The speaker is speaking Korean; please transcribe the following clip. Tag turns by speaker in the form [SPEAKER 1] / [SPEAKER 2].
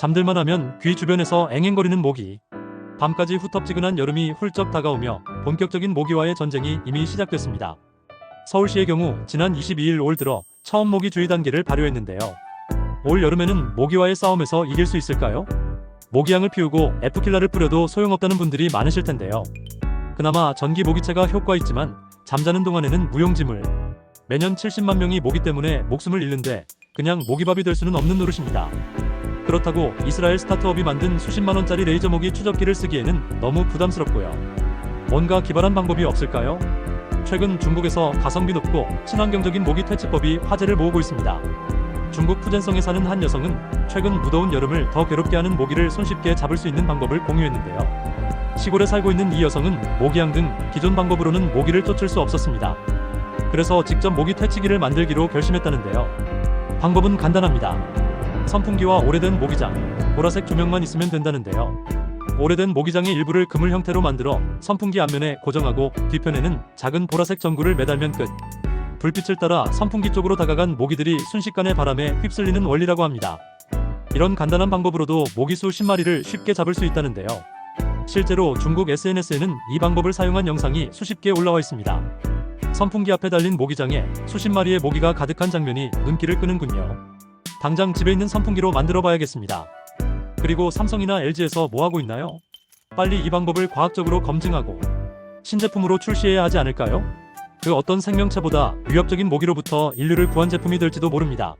[SPEAKER 1] 잠들만 하면 귀 주변에서 앵앵거리는 모기. 밤까지 후텁지근한 여름이 훌쩍 다가오며 본격적인 모기와의 전쟁이 이미 시작됐습니다. 서울시의 경우 지난 22일 올 들어 처음 모기 주의 단계를 발효했는데요. 올 여름에는 모기와의 싸움에서 이길 수 있을까요? 모기향을 피우고 에프킬라를 뿌려도 소용없다는 분들이 많으실 텐데요. 그나마 전기 모기채가 효과 있지만 잠자는 동안에는 무용지물. 매년 70만 명이 모기 때문에 목숨을 잃는데 그냥 모기밥이 될 수는 없는 노릇입니다. 그렇다고 이스라엘 스타트업이 만든 수십만 원짜리 레이저 모기 추적기를 쓰기에는 너무 부담스럽고요. 뭔가 기발한 방법이 없을까요? 최근 중국에서 가성비 높고 친환경적인 모기 퇴치법이 화제를 모으고 있습니다. 중국 푸젠성에 사는 한 여성은 최근 무더운 여름을 더 괴롭게 하는 모기를 손쉽게 잡을 수 있는 방법을 공유했는데요. 시골에 살고 있는 이 여성은 모기향 등 기존 방법으로는 모기를 쫓을 수 없었습니다. 그래서 직접 모기 퇴치기를 만들기로 결심했다는데요. 방법은 간단합니다. 선풍기와 오래된 모기장, 보라색 조명만 있으면 된다는데요. 오래된 모기장의 일부를 그물 형태로 만들어 선풍기 앞면에 고정하고 뒤편에는 작은 보라색 전구를 매달면 끝. 불빛을 따라 선풍기 쪽으로 다가간 모기들이 순식간에 바람에 휩쓸리는 원리라고 합니다. 이런 간단한 방법으로도 모기 수 10마리를 쉽게 잡을 수 있다는데요. 실제로 중국 SNS에는 이 방법을 사용한 영상이 수십 개 올라와 있습니다. 선풍기 앞에 달린 모기장에 수십 마리의 모기가 가득한 장면이 눈길을 끄는군요. 당장 집에 있는 선풍기로 만들어 봐야겠습니다. 그리고 삼성이나 LG에서 뭐 하고 있나요? 빨리 이 방법을 과학적으로 검증하고 신제품으로 출시해야 하지 않을까요? 그 어떤 생명체보다 위협적인 모기로부터 인류를 구한 제품이 될지도 모릅니다.